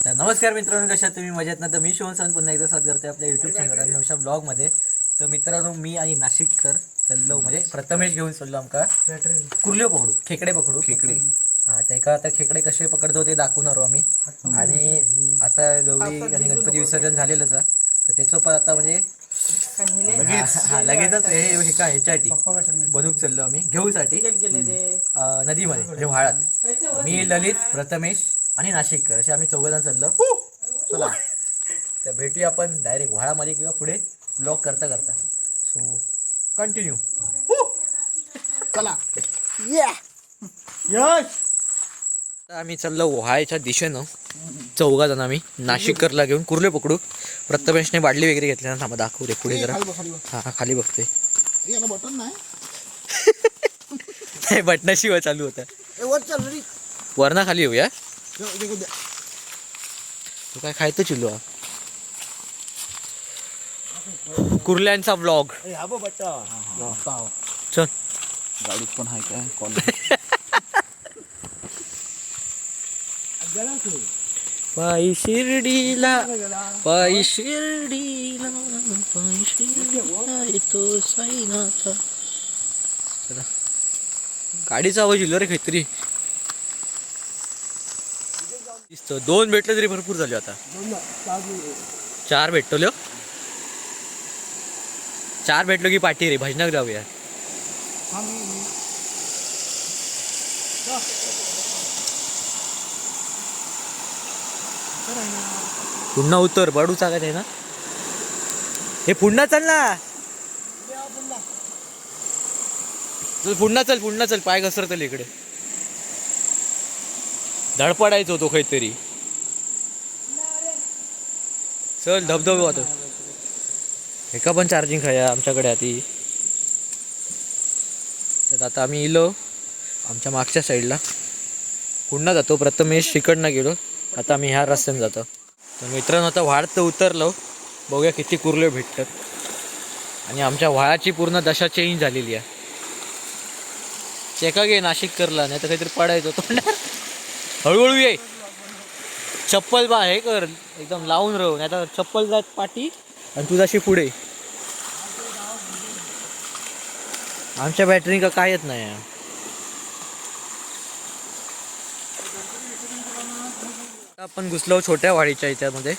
तर नमस्कार मित्रांनो कशा तुम्ही मजेत ना तर मी शिवण सण पुन्हा एकदा स्वागत करते आपल्या युट्यूब चॅनल नवशा ब्लॉगमध्ये तर मित्रांनो मी आणि नाशिककर चाललो म्हणजे प्रथमेश घेऊन चाललो आमका. कुर्ल्यो पकडू खेकडे पकडू. खेकडे. हा ते का आता खेकडे कसे पकडतो ते दाखवणार आहोत आम्ही. आणि आता गौरी आणि गणपती विसर्जन झालेलंच आहे. तर त्याचं पण आता म्हणजे हा लगेचच हे हे का ह्याच्यासाठी बनूक चाललो आम्ही घेऊसाठी. नदीमध्ये म्हणजे व्हाळात मी ललित प्रथमेश आणि नाशिककर असे आम्ही चौघजण चाललो. चला. तर भेटूया आपण डायरेक्ट व्हाळामध्ये किंवा पुढे ब्लॉग करता करता. सो कंटिन्यू चला. यश! आम्ही चाललो व्हाळ्याच्या दिशेनं. चौघा जण आम्ही नाशिककरला घेऊन कुर्ले पकडू. प्रथमेशने बाटली वगैरे घेतल्या ना थांबा दाखवू दे पुढे जरा. हा हा, खाली बघते बटन नाही? हे बटनाशिवाय चालू होतं. वरना खाली येऊया. तू काय खायचं चिल्लू? कुर्ल्यांचा ब्लॉग पाव. चल. गाडीत पण आहे काय? कॉल. पायी शिर्डीला पायी शिर्डीला पायी शिर्डीला येतो साईनाथा. चला. गाडीचा आवाज येईल रे काहीतरी. दोन भेटलं तरी भरपूर झाले आता. चार भेटलो चार भेटलो की पाठी रे भजनाक जाऊया. पुन्हा उतर बडू चागत आहे ना. हे पुन्हा चल ना. चल पुन्हा चल पुन्हा चल पाय घसरतल इकडे. धडपडायचो तो काहीतरी. चल धबधबे वाटत एका पण चार्जिंग खाया आमच्याकडे आधी. तर आता आम्ही इलो आमच्या मागच्या साईडला पुन्हा जातो प्रथमेश तिकडनं गेलो. आता आम्ही ह्या रस्त्याने जातो. तर मित्रांनो आता व्हाळ तर उतरलो. बघूया किती कुर्ले भेटतात. आणि आमच्या व्हाळाची पूर्ण दशा चेंज झालेली आहे. चेका घे नाशिक करला नाही तर काहीतरी पडायचं तोंडार हळूहळू ये. चप्पल बा हे कर. एकदम लावून राहू नाही तर चप्पल जात पाठी आणि तुझाशी पुढे. आमच्या बॅटरी का काय येत नाही? आपण घुसलो छोट्या वाडीच्या याच्यामध्ये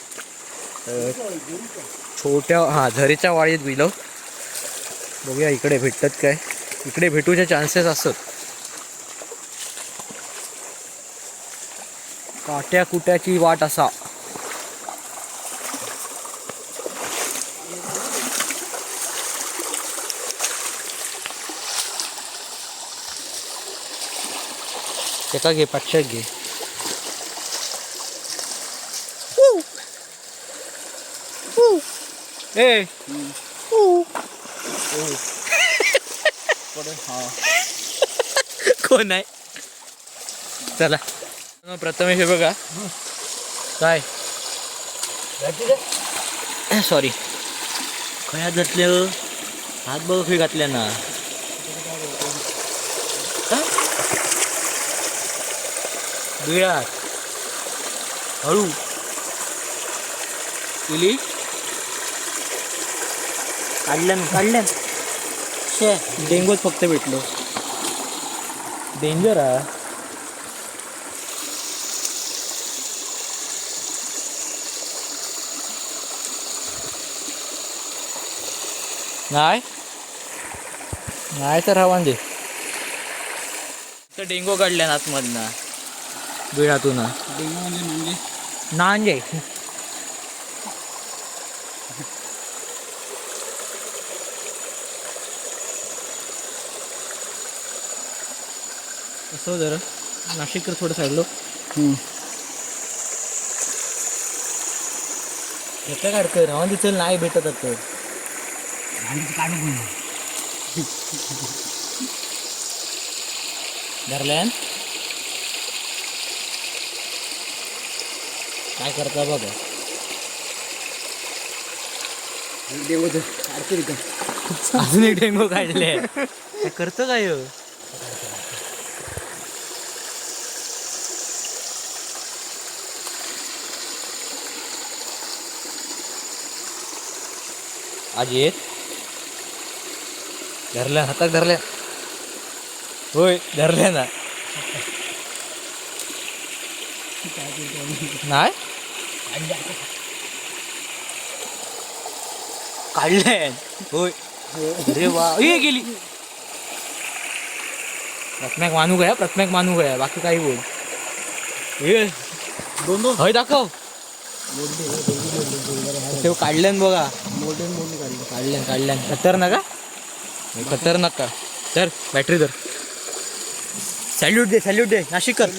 छोट्या हा झरीच्या वाडीत गेलो. बघूया इकडे भेटतात काय. इकडे भेटूचे चान्सेस असत. काट्या कुट्याची वाट असा. एका घे पाचशे घे. ए. कोण आहे? चला. प्रथमेश हे बघा. काय? सॉरी काय हात घातले? हात बघ हे घातल्या ना. हा? बिळात हळू. केली काढल्यान काढल्यान शे डेंगूच फक्त भेटलो. डेंजर हा नाही. नाही तर हवा दे तर डेंगू काढल्या ना आतमधनं. बिळातून. डेंगू म्हणजे म्हणजे नांजे कसं जरा नाशिककर थोडं साईडलो. एका काढतोय राहून दिसेल नाही भेटत तर काढून काय करता बघा. डेंगू अजून एक डेंगू काढले. काय करतो काय हो? अजित? धरल्या हातात धरल्या. होय धरल्या ना. नाही? काढले. होय. अरे वा. ये गेली. प्रथमेक मानू गया प्रथमेक मानू गया. बाकी काही बोल. ये दोन दोन. हय दाखव. ते काढल्यान बघा. मोठे मोठे काढले. काढल्यान काढल्यान. खतरनाक का हे? खतरनाक का? तर बॅटरी धर. सॅल्यूट दे सॅल्यूट दे. नाशिक कर.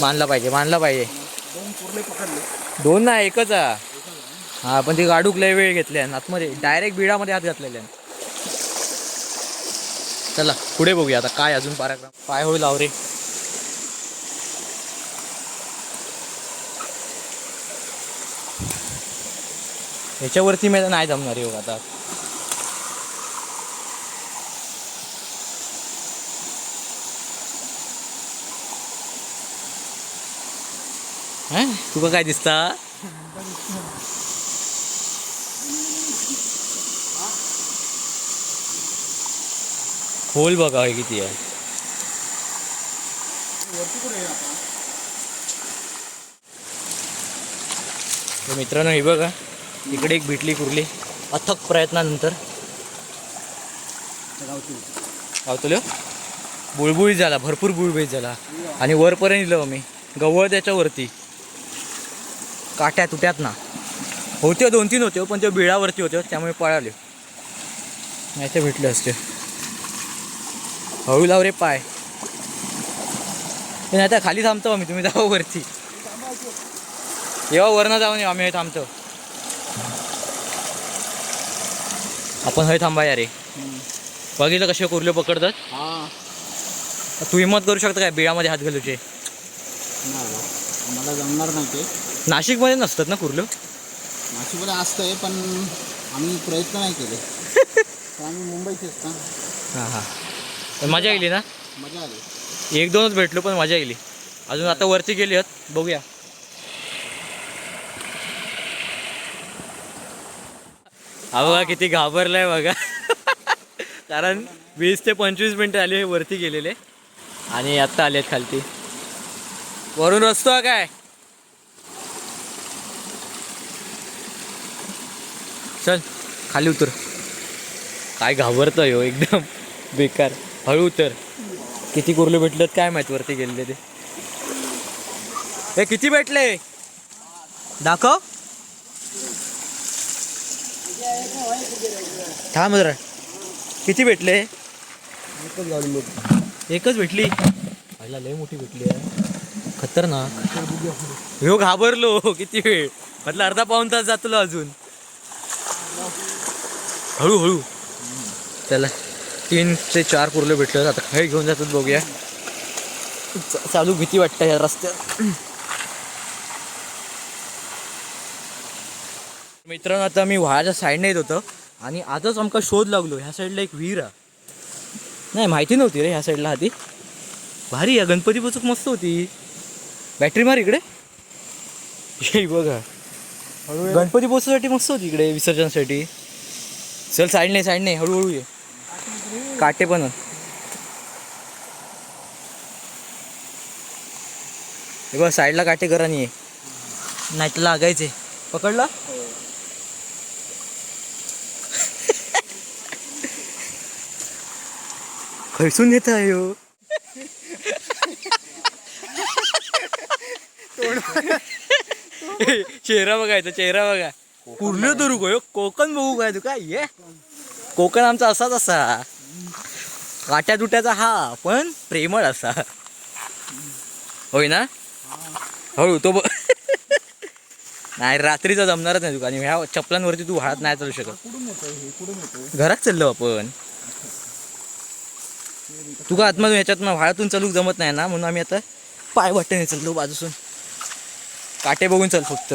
मानला पाहिजे मानला पाहिजे. दोन ना एकच हा पण ती गाडूक लय वेळ घेतल्या आतमध्ये डायरेक्ट बिडामध्ये हात घातलेल्या चला पुढे बघूया. आता काय अजून पॅराग्राफ पाय होईल लाव ह्याच्यावरती मी नाही जमणार आहे आता. तुका काय दिसता? खोल बघा हे किती आहे. मित्रांनो हे बघा. इकडे एक भेटली कुर्ली. अथक प्रयत्नानंतर. गावतलो हो. बुळबुळीत झाला भरपूर बुळबुळीत झाला. आणि वरपर्यंत इलो मी गवळ त्याच्यावरती काट्या तुट्यात ना. होते दोन तीन होते पण त्या बिळावरती होते त्यामुळे पळाले. नाही ते भेटले असते. हळू लाव रे पाय. नाही खाली थांबतो आम्ही तुम्ही जाऊ वरती. येवा वरनं जाऊन येऊ आम्ही थांबतो. आपण हय थांबा या रे. बघितलं कसे कुर्ले पकडतात? हा. तू हिंमत करू शकता काय बिळामध्ये हात घालूचे? मला जमणार नाही ते. नाशिकमध्ये नसतात ना कुर्लं? नाशिकमध्ये असतंय पण आम्ही प्रयत्न नाही केले. आम्ही मुंबईचेच ना. हां हां. पण मजा गेली ना? मजा आली. एक दोनच भेटलो पण मजा गेली अजून आता वरती गेली आहेत बघूया. हा बघा किती घाबरलाय बघा. कारण वीस ते पंचवीस मिनिट आले हे वरती गेलेले. आणि आत्ता आले खालती. वरून रस्तो काय? चल खाली उतर. काय घाबरतोय हो एकदम. बेकार. हळू उतर. किती कुर्ले भेटलेत काय माहीत वरती गेलेले ते. हे किती भेटले? दाखव. थांब जरा. किती भेटले? एकच मोठी एकच भेटली? पहिला लय मोठी भेटली आहे. खतरनाक. ह्यो घाबरलो. किती वेळ? म्हटलं अर्धा पाऊन तास जातलो अजून. हळू हळू चला तीन ते चार कुर्ले भेटले आता काही घेऊन जातात बघूया. चालू भीती वाटतं या रस्त्यात. मित्रांनो आता मी व्हाळाच्या साईडने येत होतं आणि आजच आमका शोध लागलो. ह्या साईडला एक विहीर आहे. नाही माहिती नव्हती रे ह्या साईडला आधी. भारी आहे गणपती बचूक मस्त होती. बॅटरी मार इकडे. हे बघा. गणपती पोचण्यासाठी मस्त होती इकडे विसर्जनासाठी. चल साईड नाही साईड नाही हळूहळू ये. काटे पण आहेत. हे बघ साईडला काटे करा नाही नाही तर लागायचे. पकडला? खैसून येत आहे हो चेहरा बघायचा चेहरा बघा पूर्ण धरू गो कोकण बघू काय तू काय ये कोकण आमचा असाच असा काट्या तुट्याचा हा पण प्रेमळ असा होय ना हळू तो बघ नाही रात्रीचा जमणारच नाही तुका आणि ह्या चपलांवरती तू वाळत नाही चालू शकत हे घरात चाललो आपण तुका आतमधून ह्याच्यात व्हाळातून चालूक जमत नाही ना म्हणून आम्ही आता पाय वाटेने चाललो बाजूसून. काटे बघून चल फक्त.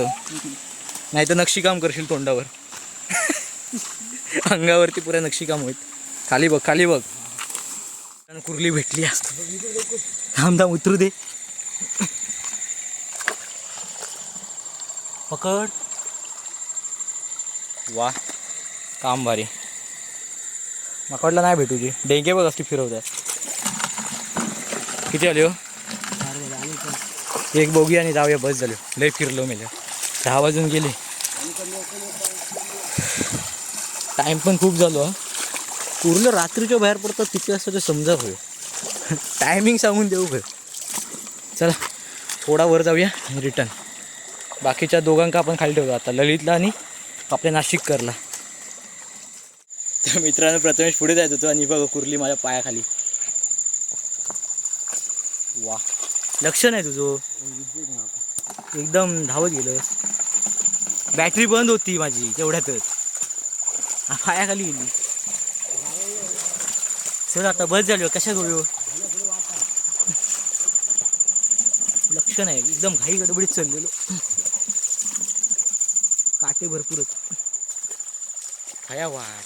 नाही तर नक्षीकाम करशील तोंडावर. अंगावरती पुऱ्या नक्षीकाम होईल. खाली बघ खाली बघ. कुर्ली भेटली आज. थांब उतरू दे. पकड. वा काम भारी. माका वाटलं नाही भेटूची डेंगे बघ असली फिरवतात किती आली हो? एक बोगी आणि जाऊया बस झालो. लय फिरलो मेल्या दहा वाजून गेले. टाइम पण खूप झालो. पूर्ण रात्रीच्या बाहेर पडतात किती असतं ते समजा होय टायमिंग सांगून देऊ खरं चला थोडा वर जाऊया रिटर्न बाकीच्या दोघांका आपण खाली ठेवू आता ललितला आणि आपल्या नाशिककरला. तर मित्रांनो प्रथमेश पुढे जायचं होतं आणि बघ कुर्ली माझ्या पायाखाली. वा लक्ष नाही तुझं. एकदम धावत गेलंस बॅटरी बंद होती माझी तेवढ्यातच. पायाखाली गेली. चल आता बस झालो कशा घेऊ हो? लक्ष नाही एकदम घाई गडबडीत चाललेलो. काटे भरपूरच. खाया वाट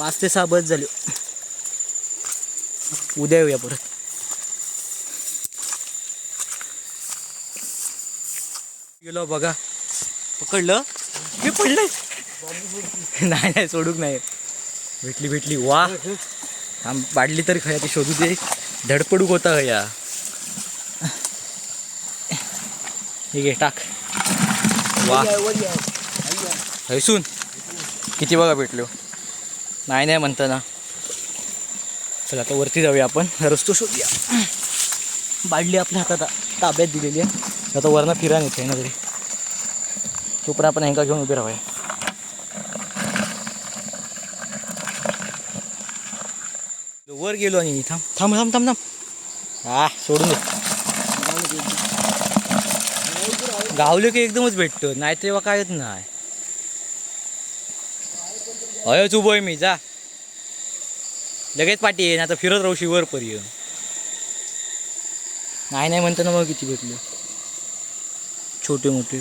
पाच ते सहा बस झाले. उद्या येऊया परत. गेलो बघा. पकडलं? हे पडलं नाही नाही सोडूक नाही. भेटली भेटली. वा. थांब पाडली तरी खया ती शोधू दे. धडपडूक होता खया ठीक आहे टाक. वा. हैसून किती बघा भेटलो? नाही नाही म्हणतं ना. चला आता वरती जाऊया आपण. रस्तो शोधूया. बाडली आपल्या हातात ताब्यात दिलेली आहे. आता वरनं फिरा नेते ना तरी. तोपर्यंत आपण हेंका घेऊन उभे राहूया. वर गेलो आणि थांब थांब थांब थांब थांब. हा सोडून दे. गावले की एकदमच भेटतो. नाही तेव्हा काय येत नाही. अयच उभो आहे मी जा. लगेच पाठी येईन आता फिरत राहू शिवर येऊन नाही नाही म्हणताना मग किती भेटले. छोटे मोठे.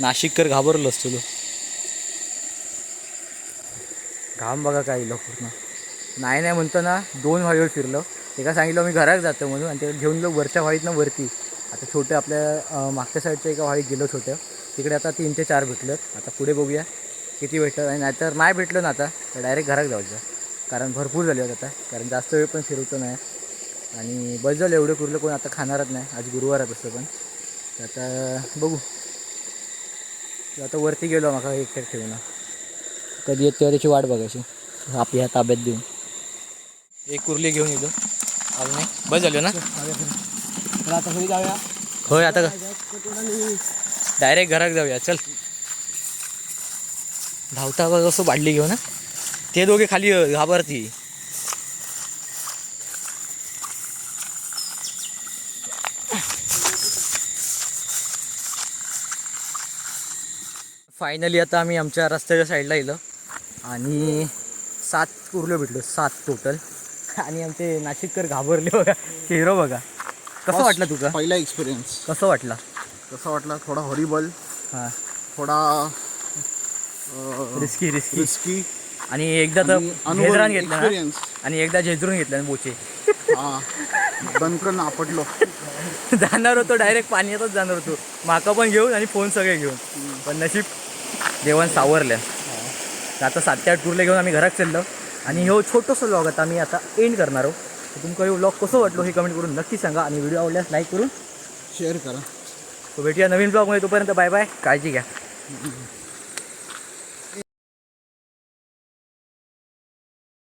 नाशिककर घाबरलोच तुला. घाम बघा काय इलो पूर्ण नाही नाही म्हणतो ना दोन व्हाळीवर फिरलो. एका सांगितलं मी घरात जातो म्हणून आणि ते घेऊन लो वरच्या व्हाळीतनं वरती. आता छोटे आपल्या मागच्या साईडच्या एका व्हाळीत गेलो छोट्या. तिकडे आता तीन ते चार भेटलं आता पुढे बघूया किती भेटलं. आणि नाहीतर नाही भेटलं ना आता तर डायरेक्ट घरात जायचं कारण भरपूर झाले आहेत आता. कारण जास्त वेळ पण फिरवतो नाही. आणि बस झालं एवढे कुरलं कोण आता खाणारच नाही. आज गुरुवार आहे तसं पण. तर आता बघू. आता वरती गेलो माका एकट्यात ठेवून कधी येत तेव्हा त्याची वाट बघायची. आपल्या ताब्यात देऊन. एक कुर्ली घेऊन आलो नाही बस झालो ना? आता घरी जाऊया. होय आता डायरेक्ट घरात जाऊया चल. धावता बघ असं बाडली घेऊन ना ते दोघे खाली घाबरती. फायनली आता आम्ही आमच्या रस्त्याच्या साईडला येलो आणि सात उरलं भेटलो सात टोटल आणि आमचे नाशिककर घाबरले बघा. हिरो बघा. कसं वाटलं तुझं? पहिला एक्सपिरियन्स कसं वाटला? कसा वाटला? थोडा हॉरिबल हां. थोडा रिस्की रिस्की रिस्की आणि एकदा तर झेजरान घेतलं ना? आणि एकदा झेजरून घेतलं ना बोचे. हा. दणकन आपटलो. जाणार होतो डायरेक्ट पाण्यातच जाणार होतो. माका पण घेऊन आणि फोन सगळे घेऊन. पण नशीब देवान सावरल्या तर आता सात ते आठ टूरला घेऊन आम्ही घरात चाललो. आणि हो छोटंसं व्लॉग आता आम्ही आता एंड करणार आहोत तर तुमका हे व्लॉग कसं वाटलो हे कमेंट करून नक्की सांगा आणि व्हिडिओ आवडल्यास लाईक करून शेअर करा. तो भेटूया नवीन ब्लॉगमध्ये तोपर्यंत बाय बाय काळजी घ्या.